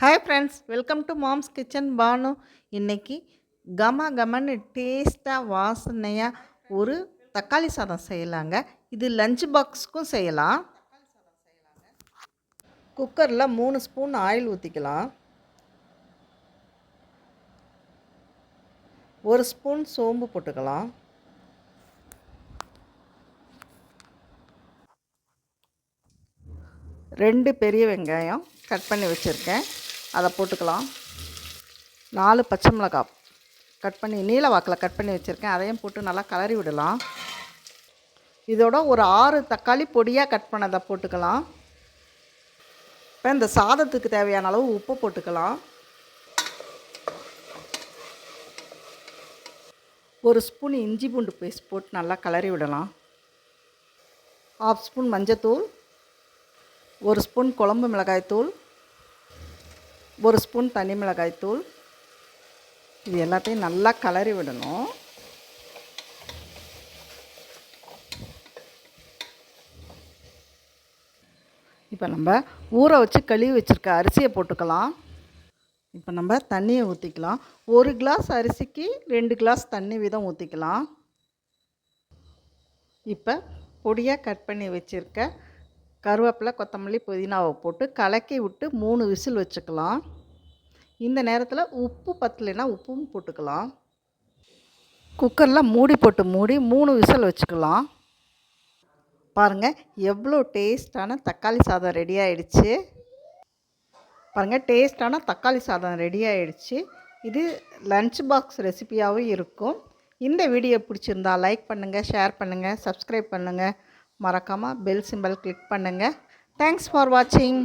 Hi friends welcome to mom's kitchen Banu இன்னைக்கு கம கமன்னு டேஸ்ட்டாக வாசனையாக ஒரு தக்காளி சாதம் செய்யலாங்க. இது லஞ்ச் பாக்ஸுக்கும் செய்யலாம். குக்கரில் மூணு ஸ்பூன் ஆயில் ஊற்றிக்கலாம் ஒரு ஸ்பூன் சோம்பு போட்டுக்கலாம். ரெண்டு பெரிய வெங்காயம் கட் பண்ணி வச்சுருக்கேன். அதை போட்டுக்கலாம். நாலு பச்சை மிளகாய் கட் பண்ணி நீல வாக்கில் கட் பண்ணி வச்சுருக்கேன். அதையும் போட்டு நல்லா கலரி விடலாம். இதோட ஒரு ஆறு தக்காளி பொடியாக கட் பண்ணதை போட்டுக்கலாம். இப்போ இந்த சாதத்துக்கு தேவையான அளவு உப்பு போட்டுக்கலாம். ஒரு ஸ்பூன் இஞ்சி பூண்டு பேஸ்ட் போட்டு நல்லா கலரி விடலாம். ஆஃப் ஸ்பூன் மஞ்சத்தூள் ஒரு ஸ்பூன் குழம்பு மிளகாய்த்தூள் ஒரு ஸ்பூன் தனி மிளகாய்த்தூள் இது எல்லாத்தையும் நல்லா கலரி விடணும். இப்போ நம்ம ஊற வச்சு கழுவி வச்சுருக்க அரிசியை போட்டுக்கலாம். இப்போ நம்ம தண்ணியை ஊற்றிக்கலாம் ஒரு கிளாஸ் அரிசிக்கு ரெண்டு கிளாஸ் தண்ணி வீதம் ஊற்றிக்கலாம் இப்போ பொடியாக கட் பண்ணி வச்சுருக்க கருவேப்பிலை கொத்தமல்லி புதினாவை போட்டு கலக்கி விட்டு மூணு விசில் வச்சுக்கலாம். இந்த நேரத்தில் உப்பு பத்தலைன்னா உப்பும் போட்டுக்கலாம். குக்கரில் மூடி போட்டு மூடி மூணு விசில் வச்சுக்கலாம். பாருங்கள் எவ்வளோ டேஸ்டான தக்காளி சாதம் ரெடி ஆகிடுச்சு பாருங்கள் டேஸ்டான தக்காளி சாதம் ரெடி ஆகிடுச்சு இது லன்ச் பாக்ஸ் ரெசிபியாகவும் இருக்கும். இந்த வீடியோ பிடிச்சிருந்தா லைக் பண்ணுங்கள் ஷேர் பண்ணுங்கள் சப்ஸ்கிரைப் பண்ணுங்கள் மறக்காமல் பெல் சிம்பல் கிளிக் பண்ணுங்கள் தேங்க்ஸ் ஃபார் வாட்சிங்